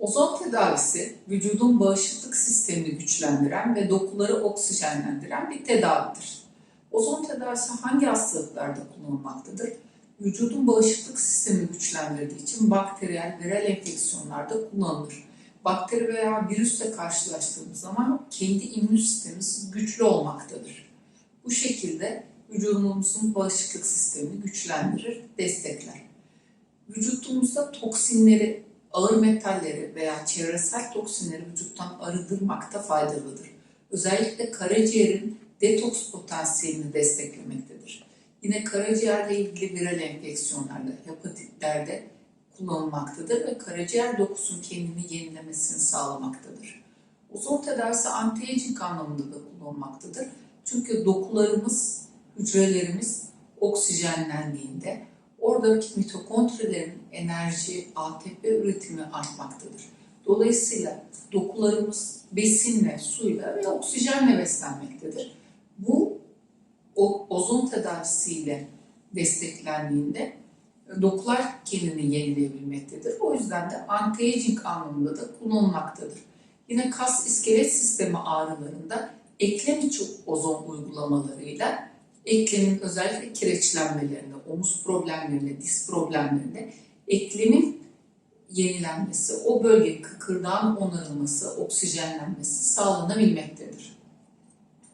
Ozon tedavisi vücudun bağışıklık sistemini güçlendiren ve dokuları oksijenlendiren bir tedavidir. Ozon tedavisi hangi hastalıklarda kullanılmaktadır? Vücudun bağışıklık sistemini güçlendirdiği için bakteriyel, viral enfeksiyonlarda kullanılır. Bakteri veya virüsle karşılaştığımız zaman kendi immün sistemimiz güçlü olmaktadır. Bu şekilde vücudumuzun bağışıklık sistemini güçlendirir, destekler. Vücudumuzda toksinleri, ağır metalleri veya çevresel toksinleri vücuttan arındırmakta faydalıdır. Özellikle karaciğerin detoks potansiyelini desteklemektedir. Yine karaciğerle ilgili viral enfeksiyonlarda, hepatitlerde kullanılmaktadır ve karaciğer dokusunun kendini yenilemesini sağlamaktadır. Ozon tedavisi anti-aging anlamında da kullanılmaktadır. Çünkü dokularımız, hücrelerimiz oksijenlendiğinde oradaki mitokondrilerin enerji, ATP üretimi artmaktadır. Dolayısıyla dokularımız besinle, suyla ve oksijenle beslenmektedir. Bu o, ozon tedavisiyle desteklendiğinde dokular kendini yenileyebilmektedir. O yüzden de anti-aging anlamında da kullanılmaktadır. Yine kas iskelet sistemi ağrılarında eklem içi ozon uygulamalarıyla eklemin özellikle kireçlenmelerinde, omuz problemlerinde, diz problemlerinde eklemin yenilenmesi, o bölge kıkırdağın onarılması, oksijenlenmesi sağlanabilmektedir.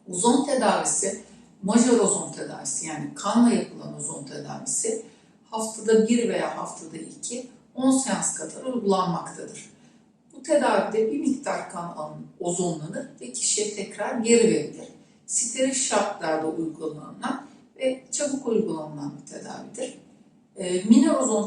Ozon tedavisi, majör ozon tedavisi yani kanla yapılan ozon tedavisi haftada bir veya haftada iki 10 seans kadar uygulanmaktadır. Bu tedavide bir miktar kan alın, ozonlanır ve kişiye tekrar geri verilir. Steril şartlarda uygulanan ve çabuk uygulanan bir tedavidir. E,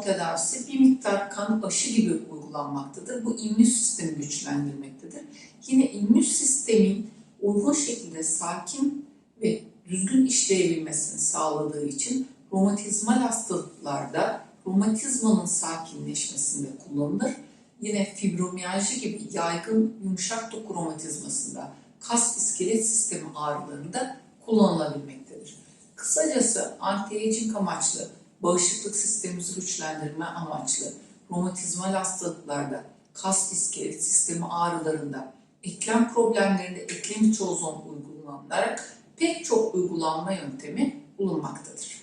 tedavisi bir miktar kan aşı gibi uygulanmaktadır. Bu immün sistemi güçlendirmektedir. Yine immün sistemin uygun şekilde sakin ve düzgün işleyebilmesini sağladığı için romatizmal hastalıklarda romatizmanın sakinleşmesinde kullanılır. Yine fibromiyalji gibi yaygın yumuşak doku romatizmasında, kas iskelet sistemi ağrılarında kullanılabilmektedir. Kısacası anti-aging amaçlı, bağışıklık sistemimizi güçlendirme amaçlı, romatizmal hastalıklarda, kas iskelet sistemi ağrılarında, eklem problemlerinde eklem içi ozon uygulanarak pek çok uygulanma yöntemi bulunmaktadır.